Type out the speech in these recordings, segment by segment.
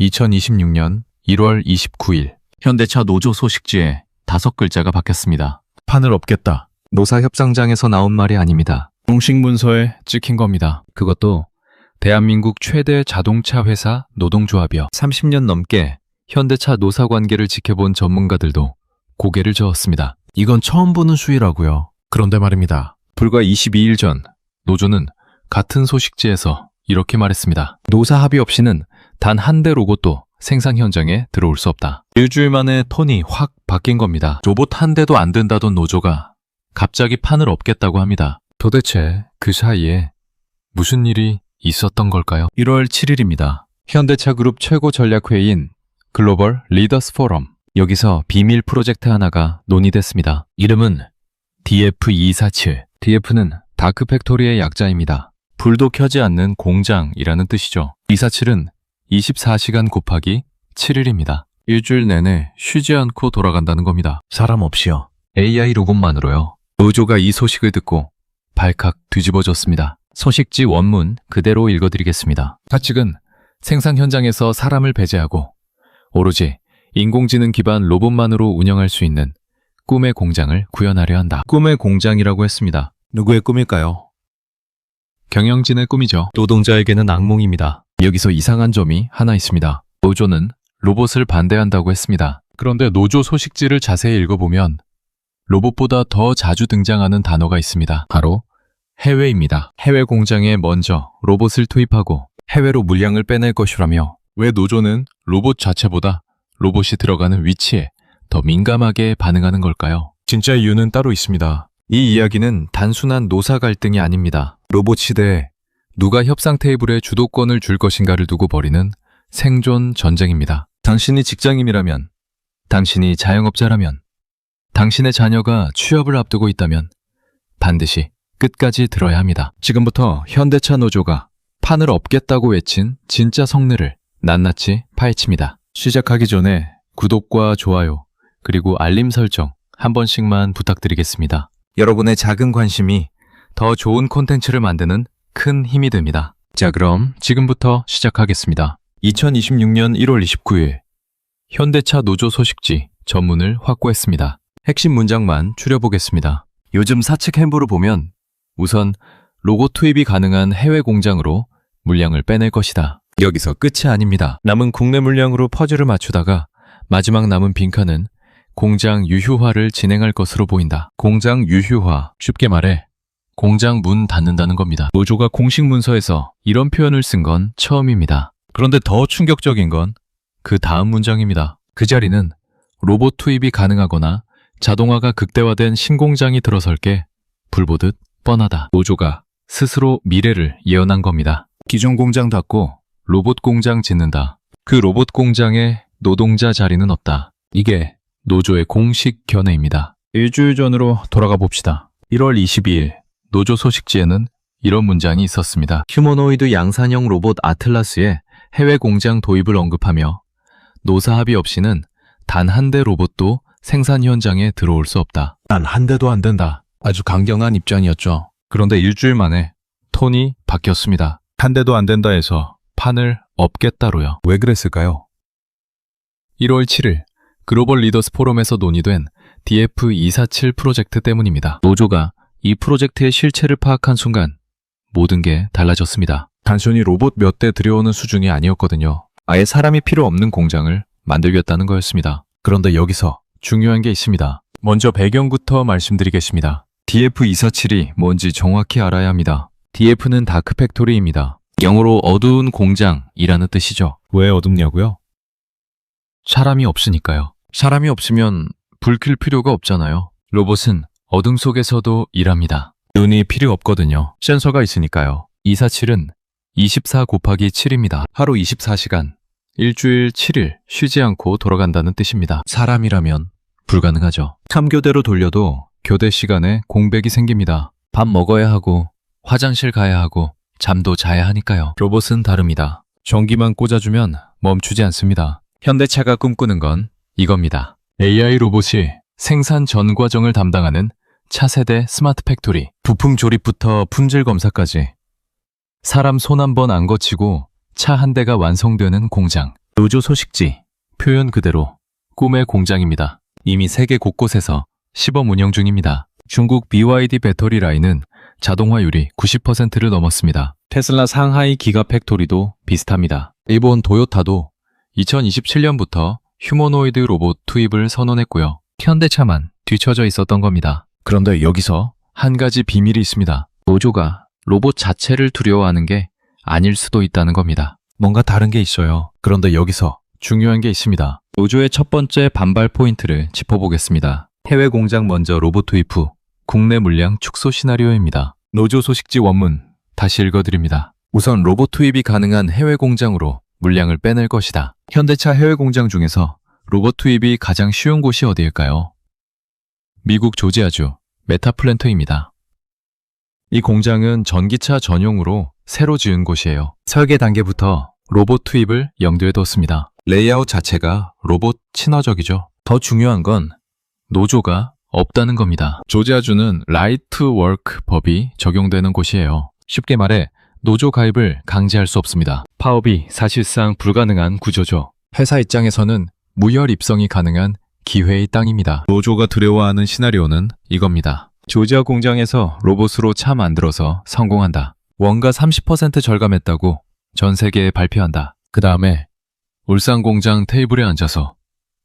2026년 1월 29일 현대차 노조 소식지에 다섯 글자가 박혔습니다. 판을 엎겠다. 노사 협상장에서 나온 말이 아닙니다. 공식 문서에 찍힌 겁니다. 그것도 대한민국 최대 자동차 회사 노동조합이요. 30년 넘게 현대차 노사 관계를 지켜본 전문가들도 고개를 저었습니다. 이건 처음 보는 수위라고요. 그런데 말입니다. 불과 22일 전 노조는 같은 소식지에서 이렇게 말했습니다. 노사 합의 없이는 단 한 대 로봇도 생산 현장에 들어올 수 없다. 일주일 만에 톤이 확 바뀐 겁니다. 로봇 한 대도 안 된다던 노조가 갑자기 판을 엎겠다고 합니다. 도대체 그 사이에 무슨 일이 있었던 걸까요? 1월 7일입니다. 현대차 그룹 최고 전략회의인 글로벌 리더스 포럼. 여기서 비밀 프로젝트 하나가 논의됐습니다. 이름은 DF247. DF는 다크 팩토리의 약자입니다. 불도 켜지 않는 공장이라는 뜻이죠. 247은 24시간 곱하기 7일입니다. 일주일 내내 쉬지 않고 돌아간다는 겁니다. 사람 없이요. AI 로봇만으로요. 노조가 이 소식을 듣고 발칵 뒤집어졌습니다. 소식지 원문 그대로 읽어드리겠습니다. 사측은 생산 현장에서 사람을 배제하고 오로지 인공지능 기반 로봇만으로 운영할 수 있는 꿈의 공장을 구현하려 한다. 꿈의 공장이라고 했습니다. 누구의 꿈일까요? 경영진의 꿈이죠. 노동자에게는 악몽입니다. 여기서 이상한 점이 하나 있습니다. 노조는 로봇을 반대한다고 했습니다. 그런데 노조 소식지를 자세히 읽어보면 로봇보다 더 자주 등장하는 단어가 있습니다. 바로 해외입니다. 해외 공장에 먼저 로봇을 투입하고 해외로 물량을 빼낼 것이라며 왜 노조는 로봇 자체보다 로봇이 들어가는 위치에 더 민감하게 반응하는 걸까요? 진짜 이유는 따로 있습니다. 이 이야기는 단순한 노사 갈등이 아닙니다. 로봇 시대에 누가 협상 테이블에 주도권을 줄 것인가를 두고 벌이는 생존 전쟁입니다. 당신이 직장인이라면, 당신이 자영업자라면, 당신의 자녀가 취업을 앞두고 있다면 반드시 끝까지 들어야 합니다. 지금부터 현대차 노조가 판을 엎겠다고 외친 진짜 성능을 낱낱이 파헤칩니다. 시작하기 전에 구독과 좋아요, 그리고 알림 설정 한 번씩만 부탁드리겠습니다. 여러분의 작은 관심이 더 좋은 콘텐츠를 만드는 큰 힘이 됩니다. 자, 그럼 지금부터 시작하겠습니다. 2026년 1월 29일 현대차 노조 소식지 전문을 확보했습니다. 핵심 문장만 추려보겠습니다. 요즘 사측 행보를 보면 우선 로고 투입이 가능한 해외 공장으로 물량을 빼낼 것이다. 여기서 끝이 아닙니다. 남은 국내 물량으로 퍼즐을 맞추다가 마지막 남은 빈칸은 공장 유휴화를 진행할 것으로 보인다. 공장 유휴화, 쉽게 말해 공장 문 닫는다는 겁니다. 노조가 공식 문서에서 이런 표현을 쓴 건 처음입니다. 그런데 더 충격적인 건 그 다음 문장입니다. 그 자리는 로봇 투입이 가능하거나 자동화가 극대화된 신공장이 들어설 게 불보듯 뻔하다. 노조가 스스로 미래를 예언한 겁니다. 기존 공장 닫고 로봇 공장 짓는다. 그 로봇 공장에 노동자 자리는 없다. 이게 노조의 공식 견해입니다. 일주일 전으로 돌아가 봅시다. 1월 22일 노조 소식지에는 이런 문장이 있었습니다. 휴머노이드 양산형 로봇 아틀라스의 해외 공장 도입을 언급하며 노사 합의 없이는 단 한 대 로봇도 생산 현장에 들어올 수 없다. 단한 대도 안 된다. 아주 강경한 입장이었죠. 그런데 일주일 만에 톤이 바뀌었습니다. 한 대도 안 된다 해서 판을 엎겠다로요. 왜 그랬을까요? 1월 7일 글로벌 리더스 포럼에서 논의된 DF247 프로젝트 때문입니다. 노조가 이 프로젝트의 실체를 파악한 순간 모든 게 달라졌습니다. 단순히 로봇 몇 대 들여오는 수준이 아니었거든요. 아예 사람이 필요 없는 공장을 만들겠다는 거였습니다. 그런데 여기서 중요한 게 있습니다. 먼저 배경부터 말씀드리겠습니다. DF247이 뭔지 정확히 알아야 합니다. DF는 다크 팩토리입니다. 영어로 어두운 공장이라는 뜻이죠. 왜 어둡냐고요? 사람이 없으니까요. 사람이 없으면 불켤 필요가 없잖아요. 로봇은 어둠 속에서도 일합니다. 눈이 필요 없거든요. 센서가 있으니까요. 247은 24 곱하기 7입니다. 하루 24시간, 일주일 7일 쉬지 않고 돌아간다는 뜻입니다. 사람이라면 불가능하죠. 참교대로 돌려도 교대 시간에 공백이 생깁니다. 밥 먹어야 하고, 화장실 가야 하고, 잠도 자야 하니까요. 로봇은 다릅니다. 전기만 꽂아주면 멈추지 않습니다. 현대차가 꿈꾸는 건 이겁니다. AI 로봇이 생산 전 과정을 담당하는 차세대 스마트 팩토리, 부품 조립부터 품질 검사까지 사람 손 한 번 안 거치고 차 한 대가 완성되는 공장. 노조 소식지, 표현 그대로 꿈의 공장입니다. 이미 세계 곳곳에서 시범 운영 중입니다. 중국 BYD 배터리 라인은 자동화율이 90%를 넘었습니다. 테슬라 상하이 기가 팩토리도 비슷합니다. 일본 도요타도 2027년부터 휴머노이드 로봇 투입을 선언했고요. 현대차만 뒤처져 있었던 겁니다. 그런데 여기서 한 가지 비밀이 있습니다. 노조가 로봇 자체를 두려워하는 게 아닐 수도 있다는 겁니다. 뭔가 다른 게 있어요. 그런데 여기서 중요한 게 있습니다. 노조의 첫 번째 반발 포인트를 짚어보겠습니다. 해외 공장 먼저 로봇 투입 후 국내 물량 축소 시나리오입니다. 노조 소식지 원문 다시 읽어드립니다. 우선 로봇 투입이 가능한 해외 공장으로 물량을 빼낼 것이다. 현대차 해외 공장 중에서 로봇 투입이 가장 쉬운 곳이 어디일까요? 미국 조지아주 메타플랜터입니다. 이 공장은 전기차 전용으로 새로 지은 곳이에요. 설계 단계부터 로봇 투입을 염두에 뒀습니다. 레이아웃 자체가 로봇 친화적이죠. 더 중요한 건 노조가 없다는 겁니다. 조지아주는 라이트 워크 법이 적용되는 곳이에요. 쉽게 말해 노조 가입을 강제할 수 없습니다. 파업이 사실상 불가능한 구조죠. 회사 입장에서는 무혈 입성이 가능한 기회의 땅입니다. 노조가 두려워하는 시나리오는 이겁니다. 조지아 공장에서 로봇으로 차 만들어서 성공한다. 원가 30% 절감했다고 전 세계에 발표한다. 그 다음에 울산 공장 테이블에 앉아서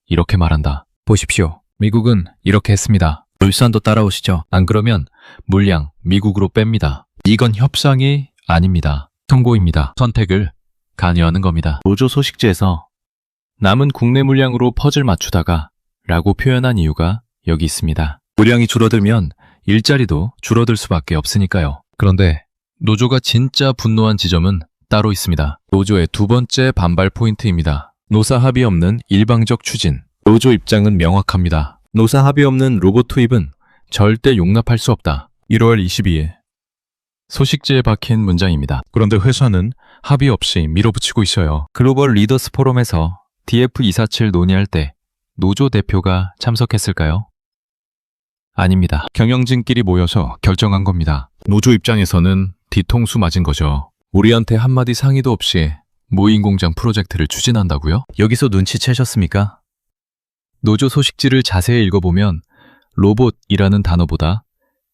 이렇게 말한다. 보십시오. 미국은 이렇게 했습니다. 울산도 따라오시죠. 안 그러면 물량 미국으로 뺍니다. 이건 협상이 아닙니다. 통고입니다. 선택을 강요하는 겁니다. 노조 소식지에서 남은 국내 물량으로 퍼즐 맞추다가 라고 표현한 이유가 여기 있습니다. 물량이 줄어들면 일자리도 줄어들 수밖에 없으니까요. 그런데 노조가 진짜 분노한 지점은 따로 있습니다. 노조의 두 번째 반발 포인트입니다. 노사 합의 없는 일방적 추진. 노조 입장은 명확합니다. 노사 합의 없는 로봇 투입은 절대 용납할 수 없다. 1월 22일. 소식지에 박힌 문장입니다. 그런데 회사는 합의 없이 밀어붙이고 있어요. 글로벌 리더스 포럼에서 DF247 논의할 때 노조 대표가 참석했을까요? 아닙니다. 경영진끼리 모여서 결정한 겁니다. 노조 입장에서는 뒤통수 맞은 거죠. 우리한테 한마디 상의도 없이 무인공장 프로젝트를 추진한다고요? 여기서 눈치채셨습니까? 노조 소식지를 자세히 읽어보면 로봇이라는 단어보다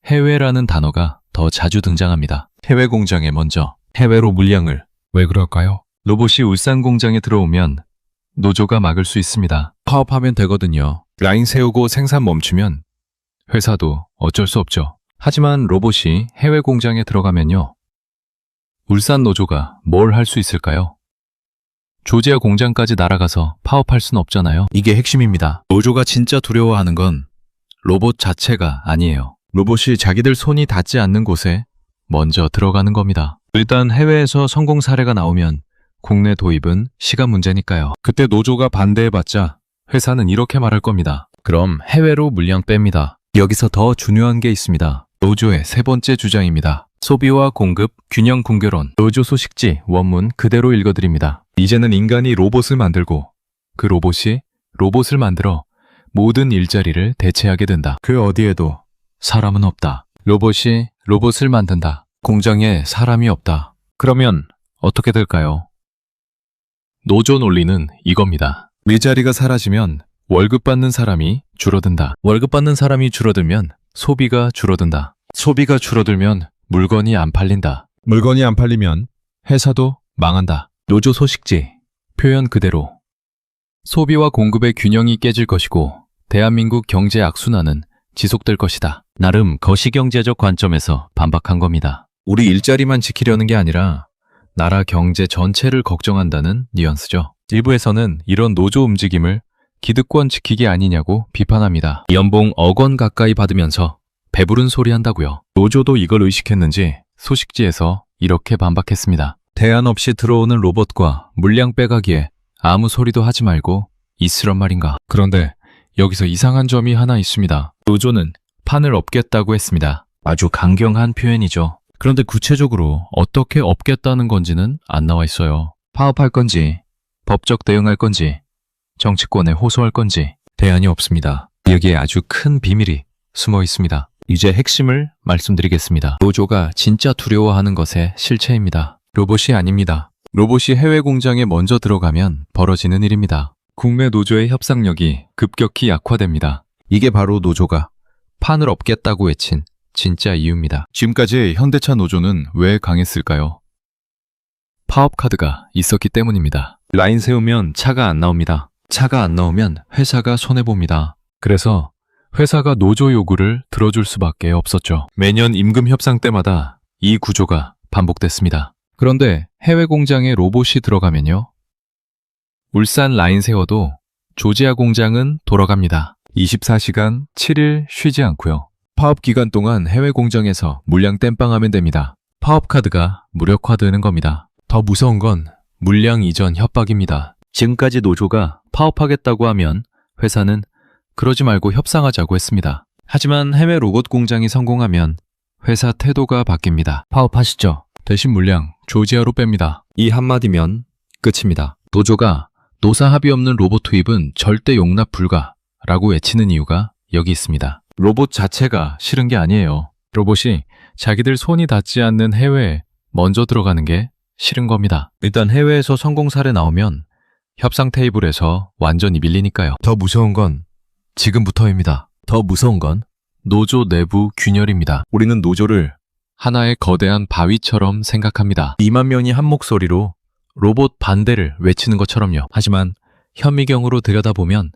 해외라는 단어가 더 자주 등장합니다. 해외 공장에 먼저 해외로 물량을 왜 그럴까요? 로봇이 울산 공장에 들어오면 노조가 막을 수 있습니다. 파업하면 되거든요. 라인 세우고 생산 멈추면 회사도 어쩔 수 없죠. 하지만 로봇이 해외 공장에 들어가면요. 울산 노조가 뭘 할 수 있을까요? 조지아 공장까지 날아가서 파업할 수는 없잖아요. 이게 핵심입니다. 노조가 진짜 두려워하는 건 로봇 자체가 아니에요. 로봇이 자기들 손이 닿지 않는 곳에 먼저 들어가는 겁니다. 일단 해외에서 성공 사례가 나오면 국내 도입은 시간 문제니까요. 그때 노조가 반대해봤자 회사는 이렇게 말할 겁니다. 그럼 해외로 물량 뺍니다. 여기서 더 중요한 게 있습니다. 노조의 세 번째 주장입니다. 소비와 공급 균형 궁결론. 노조 소식지 원문 그대로 읽어드립니다. 이제는 인간이 로봇을 만들고 그 로봇이 로봇을 만들어 모든 일자리를 대체하게 된다. 그 어디에도 사람은 없다. 로봇이 로봇을 만든다. 공장에 사람이 없다. 그러면 어떻게 될까요? 노조 논리는 이겁니다. 일자리가 사라지면 월급 받는 사람이 줄어든다. 월급 받는 사람이 줄어들면 소비가 줄어든다. 소비가 줄어들면 물건이 안 팔린다. 물건이 안 팔리면 회사도 망한다. 노조 소식지 표현 그대로 소비와 공급의 균형이 깨질 것이고 대한민국 경제 악순환은 지속될 것이다. 나름 거시경제적 관점에서 반박한 겁니다. 우리 일자리만 지키려는 게 아니라 나라 경제 전체를 걱정한다는 뉘앙스죠. 일부에서는 이런 노조 움직임을 기득권 지키기 아니냐고 비판합니다. 연봉 억원 가까이 받으면서 배부른 소리 한다고요. 노조도 이걸 의식했는지 소식지에서 이렇게 반박했습니다. 대안 없이 들어오는 로봇과 물량 빼가기에 아무 소리도 하지 말고 있으란 말인가. 그런데 여기서 이상한 점이 하나 있습니다. 노조는 판을 업겠다고 했습니다. 아주 강경한 표현이죠. 그런데 구체적으로 어떻게 업겠다는 건지는 안 나와 있어요. 파업할 건지, 법적 대응할 건지, 정치권에 호소할 건지 대안이 없습니다. 여기에 아주 큰 비밀이 숨어 있습니다. 이제 핵심을 말씀드리겠습니다. 노조가 진짜 두려워하는 것의 실체입니다. 로봇이 아닙니다. 로봇이 해외 공장에 먼저 들어가면 벌어지는 일입니다. 국내 노조의 협상력이 급격히 약화됩니다. 이게 바로 노조가 판을 업겠다고 외친 진짜 이유입니다. 지금까지 현대차 노조는 왜 강했을까요? 파업 카드가 있었기 때문입니다. 라인 세우면 차가 안 나옵니다. 차가 안 나오면 회사가 손해봅니다. 그래서 회사가 노조 요구를 들어줄 수밖에 없었죠. 매년 임금 협상 때마다 이 구조가 반복됐습니다. 그런데 해외 공장에 로봇이 들어가면요. 울산 라인 세워도 조지아 공장은 돌아갑니다. 24시간 7일 쉬지 않고요. 파업 기간 동안 해외 공장에서 물량 땜빵하면 됩니다. 파업 카드가 무력화되는 겁니다. 더 무서운 건 물량 이전 협박입니다. 지금까지 노조가 파업하겠다고 하면 회사는 그러지 말고 협상하자고 했습니다. 하지만 해외 로봇 공장이 성공하면 회사 태도가 바뀝니다. 파업하시죠. 대신 물량 조지아로 뺍니다. 이 한마디면 끝입니다. 노조가 노사 합의 없는 로봇 투입은 절대 용납 불가라고 외치는 이유가 여기 있습니다. 로봇 자체가 싫은 게 아니에요. 로봇이 자기들 손이 닿지 않는 해외에 먼저 들어가는 게 싫은 겁니다. 일단 해외에서 성공 사례 나오면 협상 테이블에서 완전히 밀리니까요. 더 무서운 건 지금부터입니다. 더 무서운 건 노조 내부 균열입니다. 우리는 노조를 하나의 거대한 바위처럼 생각합니다. 2만 명이 한 목소리로 로봇 반대를 외치는 것처럼요. 하지만 현미경으로 들여다보면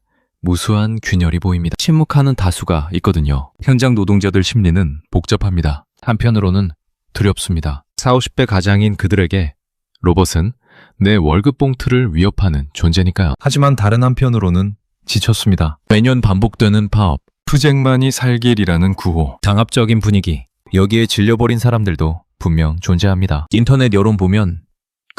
무수한 균열이 보입니다. 침묵하는 다수가 있거든요. 현장 노동자들 심리는 복잡합니다. 한편으로는 두렵습니다. 4, 50배 가장인 그들에게 로봇은 내 월급 봉투를 위협하는 존재니까요. 하지만 다른 한편으로는 지쳤습니다. 매년 반복되는 파업, 투쟁만이 살 길이라는 구호, 장압적인 분위기, 여기에 질려버린 사람들도 분명 존재합니다. 인터넷 여론 보면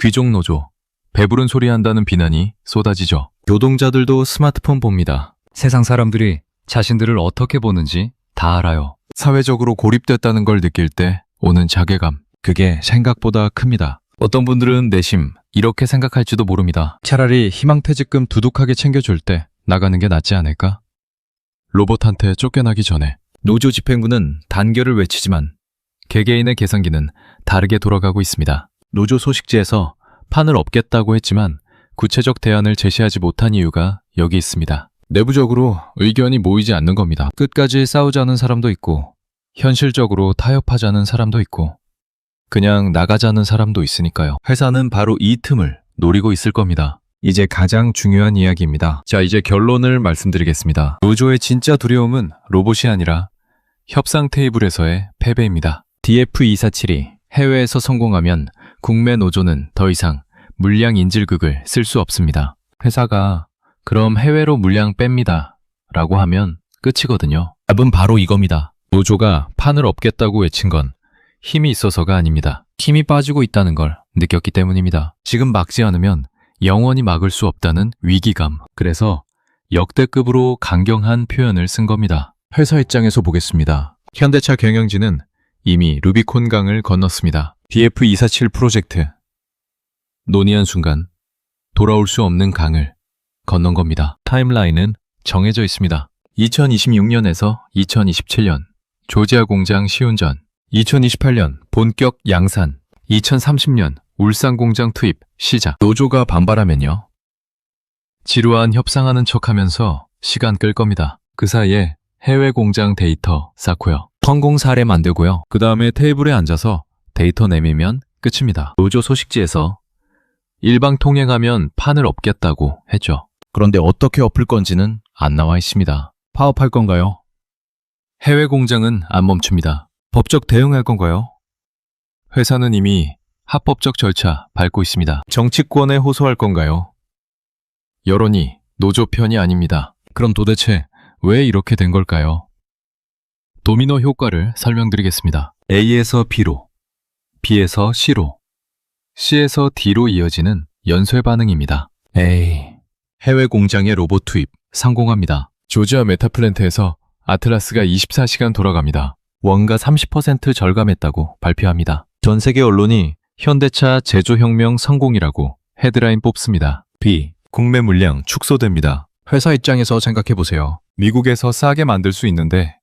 귀족 노조, 배부른 소리 한다는 비난이 쏟아지죠. 노동자들도 스마트폰 봅니다. 세상 사람들이 자신들을 어떻게 보는지 다 알아요. 사회적으로 고립됐다는 걸 느낄 때 오는 자괴감, 그게 생각보다 큽니다. 어떤 분들은 내심 이렇게 생각할지도 모릅니다. 차라리 희망퇴직금 두둑하게 챙겨줄 때 나가는 게 낫지 않을까? 로봇한테 쫓겨나기 전에 노조 집행부는 단결을 외치지만 개개인의 계산기는 다르게 돌아가고 있습니다. 노조 소식지에서 판을 업겠다고 했지만 구체적 대안을 제시하지 못한 이유가 여기 있습니다. 내부적으로 의견이 모이지 않는 겁니다. 끝까지 싸우자는 사람도 있고 현실적으로 타협하자는 사람도 있고 그냥 나가자는 사람도 있으니까요. 회사는 바로 이 틈을 노리고 있을 겁니다. 이제 가장 중요한 이야기입니다. 자, 이제 결론을 말씀드리겠습니다. 노조의 진짜 두려움은 로봇이 아니라 협상 테이블에서의 패배입니다. DF247이 해외에서 성공하면 국내 노조는 더 이상 물량 인질극을 쓸 수 없습니다. 회사가 그럼 해외로 물량 뺍니다. 라고 하면 끝이거든요. 답은 바로 이겁니다. 노조가 판을 업겠다고 외친 건 힘이 있어서가 아닙니다. 힘이 빠지고 있다는 걸 느꼈기 때문입니다. 지금 막지 않으면 영원히 막을 수 없다는 위기감. 그래서 역대급으로 강경한 표현을 쓴 겁니다. 회사 입장에서 보겠습니다. 현대차 경영진은 이미 루비콘강을 건넜습니다. DF247 프로젝트. 논의한 순간 돌아올 수 없는 강을 건넌 겁니다. 타임라인은 정해져 있습니다. 2026년에서 2027년 조지아 공장 시운전, 2028년 본격 양산, 2030년 울산 공장 투입 시작. 노조가 반발하면요. 지루한 협상하는 척하면서 시간 끌 겁니다. 그 사이에 해외 공장 데이터 쌓고요. 성공 사례 만들고요. 그 다음에 테이블에 앉아서 데이터 내밀면 끝입니다. 노조 소식지에서 일방 통행하면 판을 업겠다고 했죠. 그런데 어떻게 엎을 건지는 안 나와 있습니다. 파업할 건가요? 해외 공장은 안 멈춥니다. 법적 대응할 건가요? 회사는 이미 합법적 절차 밟고 있습니다. 정치권에 호소할 건가요? 여론이 노조 편이 아닙니다. 그럼 도대체 왜 이렇게 된 걸까요? 도미노 효과를 설명드리겠습니다. A에서 B로, B에서 C로, C에서 D로 이어지는 연쇄 반응입니다. A. 해외 공장의 로봇 투입 성공합니다. 조지아 메타플랜트에서 아틀라스가 24시간 돌아갑니다. 원가 30% 절감했다고 발표합니다. 전 세계 언론이 현대차 제조혁명 성공이라고 헤드라인 뽑습니다. B. 국내 물량 축소됩니다. 회사 입장에서 생각해보세요. 미국에서 싸게 만들 수 있는데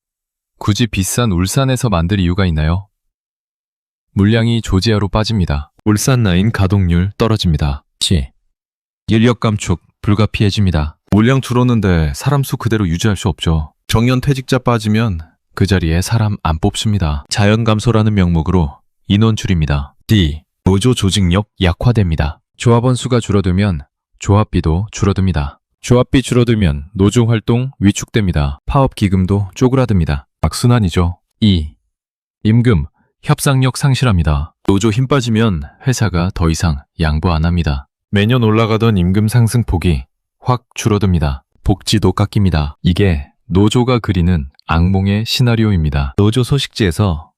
굳이 비싼 울산에서 만들 이유가 있나요? 물량이 조지아로 빠집니다. 울산 라인 가동률 떨어집니다. 시. 인력 감축 불가피해집니다. 물량 줄었는데 사람 수 그대로 유지할 수 없죠. 정년 퇴직자 빠지면 그 자리에 사람 안 뽑습니다. 자연 감소라는 명목으로 인원 줄입니다. D. 노조 조직력 약화됩니다. 조합원 수가 줄어들면 조합비도 줄어듭니다. 조합비 줄어들면 노조 활동 위축됩니다. 파업 기금도 쪼그라듭니다. 악순환이죠. 2. 임금, 협상력 상실합니다. 노조 힘 빠지면 회사가 더 이상 양보 안 합니다. 매년 올라가던 임금 상승 폭이 확 줄어듭니다. 복지도 깎입니다. 이게 노조가 그리는 악몽의 시나리오입니다. 노조 소식지에서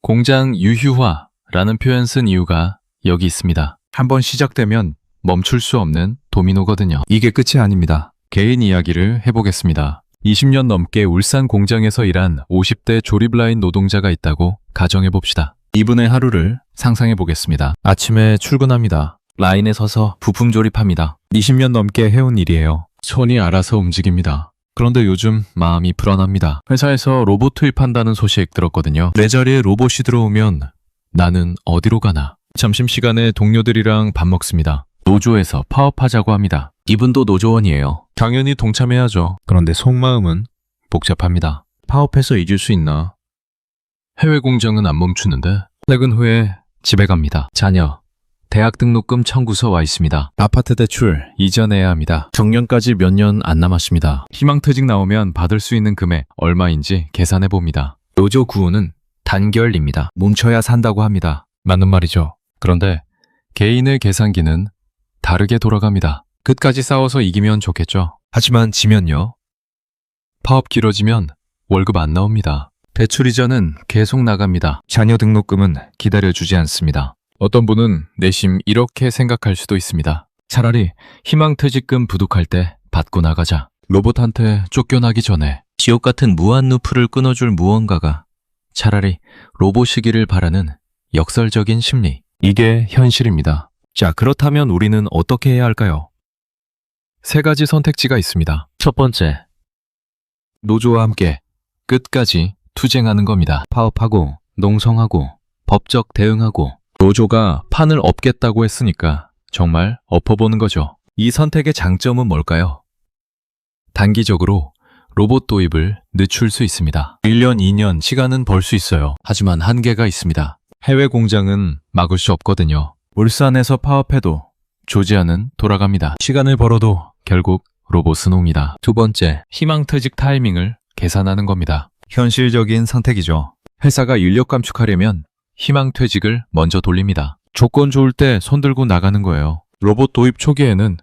공장 유휴화라는 표현 쓴 이유가 여기 있습니다. 한번 시작되면 멈출 수 없는 도미노거든요. 이게 끝이 아닙니다. 개인 이야기를 해보겠습니다. 20년 넘게 울산 공장에서 일한 50대 조립라인 노동자가 있다고 가정해봅시다. 이분의 하루를 상상해 보겠습니다. 아침에 출근합니다. 라인에 서서 부품 조립합니다. 20년 넘게 해온 일이에요. 손이 알아서 움직입니다. 그런데 요즘 마음이 불안합니다. 회사에서 로봇 투입한다는 소식 들었거든요. 내 자리에 로봇이 들어오면 나는 어디로 가나? 점심시간에 동료들이랑 밥 먹습니다. 노조에서 파업하자고 합니다. 이분도 노조원이에요. 당연히 동참해야죠. 그런데 속마음은 복잡합니다. 파업해서 잊을 수 있나? 해외 공장은 안 멈추는데 퇴근 후에 집에 갑니다. 자녀, 대학 등록금 청구서 와 있습니다. 아파트 대출 이전해야 합니다. 정년까지 몇 년 안 남았습니다. 희망퇴직 나오면 받을 수 있는 금액 얼마인지 계산해 봅니다. 노조 구호는 단결입니다. 뭉쳐야 산다고 합니다. 맞는 말이죠. 그런데 개인의 계산기는 다르게 돌아갑니다. 끝까지 싸워서 이기면 좋겠죠. 하지만 지면요. 파업 길어지면 월급 안 나옵니다. 대출 이자는 계속 나갑니다. 자녀 등록금은 기다려주지 않습니다. 어떤 분은 내심 이렇게 생각할 수도 있습니다. 차라리 희망퇴직금 부족할 때 받고 나가자. 로봇한테 쫓겨나기 전에 지옥 같은 무한 루프를 끊어줄 무언가가 차라리 로봇이기를 바라는 역설적인 심리. 이게 현실입니다. 자, 그렇다면 우리는 어떻게 해야 할까요? 세 가지 선택지가 있습니다. 첫 번째, 노조와 함께 끝까지 투쟁하는 겁니다. 파업하고, 농성하고, 법적 대응하고, 노조가 판을 엎겠다고 했으니까 정말 엎어보는 거죠. 이 선택의 장점은 뭘까요? 단기적으로 로봇 도입을 늦출 수 있습니다. 1년, 2년 시간은 벌 수 있어요. 하지만 한계가 있습니다. 해외 공장은 막을 수 없거든요. 울산에서 파업해도 조지아는 돌아갑니다. 시간을 벌어도 결국 로봇은 옵니다. 두 번째, 희망퇴직 타이밍을 계산하는 겁니다. 현실적인 선택이죠. 회사가 인력 감축하려면 희망 퇴직을 먼저 돌립니다. 조건 좋을 때 손들고 나가는 거예요. 로봇 도입 초기에는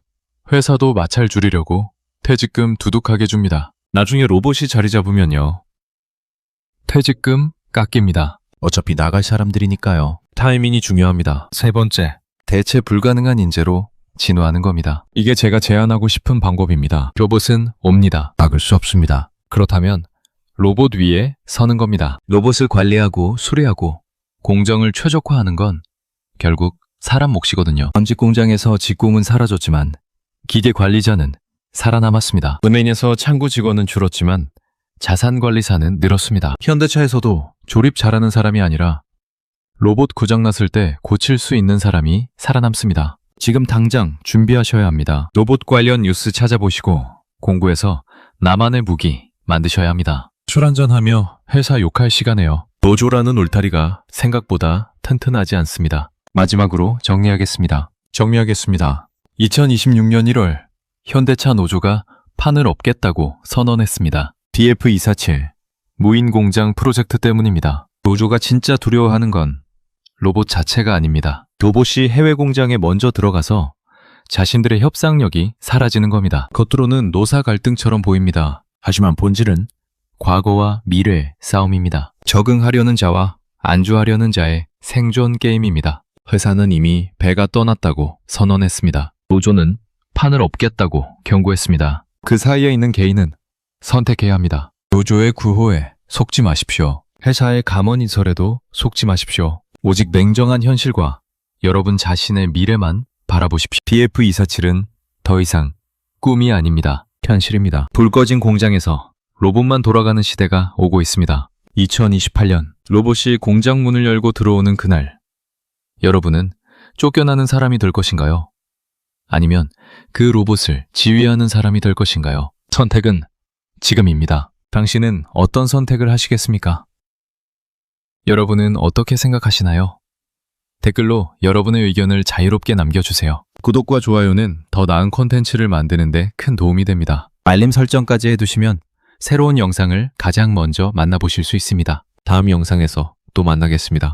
회사도 마찰 줄이려고 퇴직금 두둑하게 줍니다. 나중에 로봇이 자리 잡으면요. 퇴직금 깎입니다. 어차피 나갈 사람들이니까요. 타이밍이 중요합니다. 세 번째, 대체 불가능한 인재로 진화하는 겁니다. 이게 제가 제안하고 싶은 방법입니다. 로봇은 옵니다. 막을 수 없습니다. 그렇다면 로봇 위에 서는 겁니다. 로봇을 관리하고 수리하고 공정을 최적화하는 건 결국 사람 몫이거든요. 전직 공장에서 직공은 사라졌지만 기계 관리자는 살아남았습니다. 은행에서 창구 직원은 줄었지만 자산 관리사는 늘었습니다. 현대차에서도 조립 잘하는 사람이 아니라 로봇 고장났을 때 고칠 수 있는 사람이 살아남습니다. 지금 당장 준비하셔야 합니다. 로봇 관련 뉴스 찾아보시고 공부해서 나만의 무기 만드셔야 합니다. 술 한잔하며 회사 욕할 시간에요. 노조라는 울타리가 생각보다 튼튼하지 않습니다. 마지막으로 정리하겠습니다. 정리하겠습니다. 2026년 1월 현대차 노조가 판을 엎겠다고 선언했습니다. DF247 무인 공장 프로젝트 때문입니다. 노조가 진짜 두려워하는 건 로봇 자체가 아닙니다. 로봇이 해외 공장에 먼저 들어가서 자신들의 협상력이 사라지는 겁니다. 겉으로는 노사 갈등처럼 보입니다. 하지만 본질은 과거와 미래의 싸움입니다. 적응하려는 자와 안주하려는 자의 생존 게임입니다. 회사는 이미 배가 떠났다고 선언했습니다. 노조는 판을 엎겠다고 경고했습니다. 그 사이에 있는 개인은 선택해야 합니다. 노조의 구호에 속지 마십시오. 회사의 감언이설에도 속지 마십시오. 오직 냉정한 현실과 여러분 자신의 미래만 바라보십시오. DF247은 더 이상 꿈이 아닙니다. 현실입니다. 불 꺼진 공장에서 로봇만 돌아가는 시대가 오고 있습니다. 2028년 로봇이 공장 문을 열고 들어오는 그날 여러분은 쫓겨나는 사람이 될 것인가요? 아니면 그 로봇을 지휘하는 사람이 될 것인가요? 선택은 지금입니다. 당신은 어떤 선택을 하시겠습니까? 여러분은 어떻게 생각하시나요? 댓글로 여러분의 의견을 자유롭게 남겨주세요. 구독과 좋아요는 더 나은 콘텐츠를 만드는 데 큰 도움이 됩니다. 알림 설정까지 해두시면 새로운 영상을 가장 먼저 만나보실 수 있습니다. 다음 영상에서 또 만나겠습니다.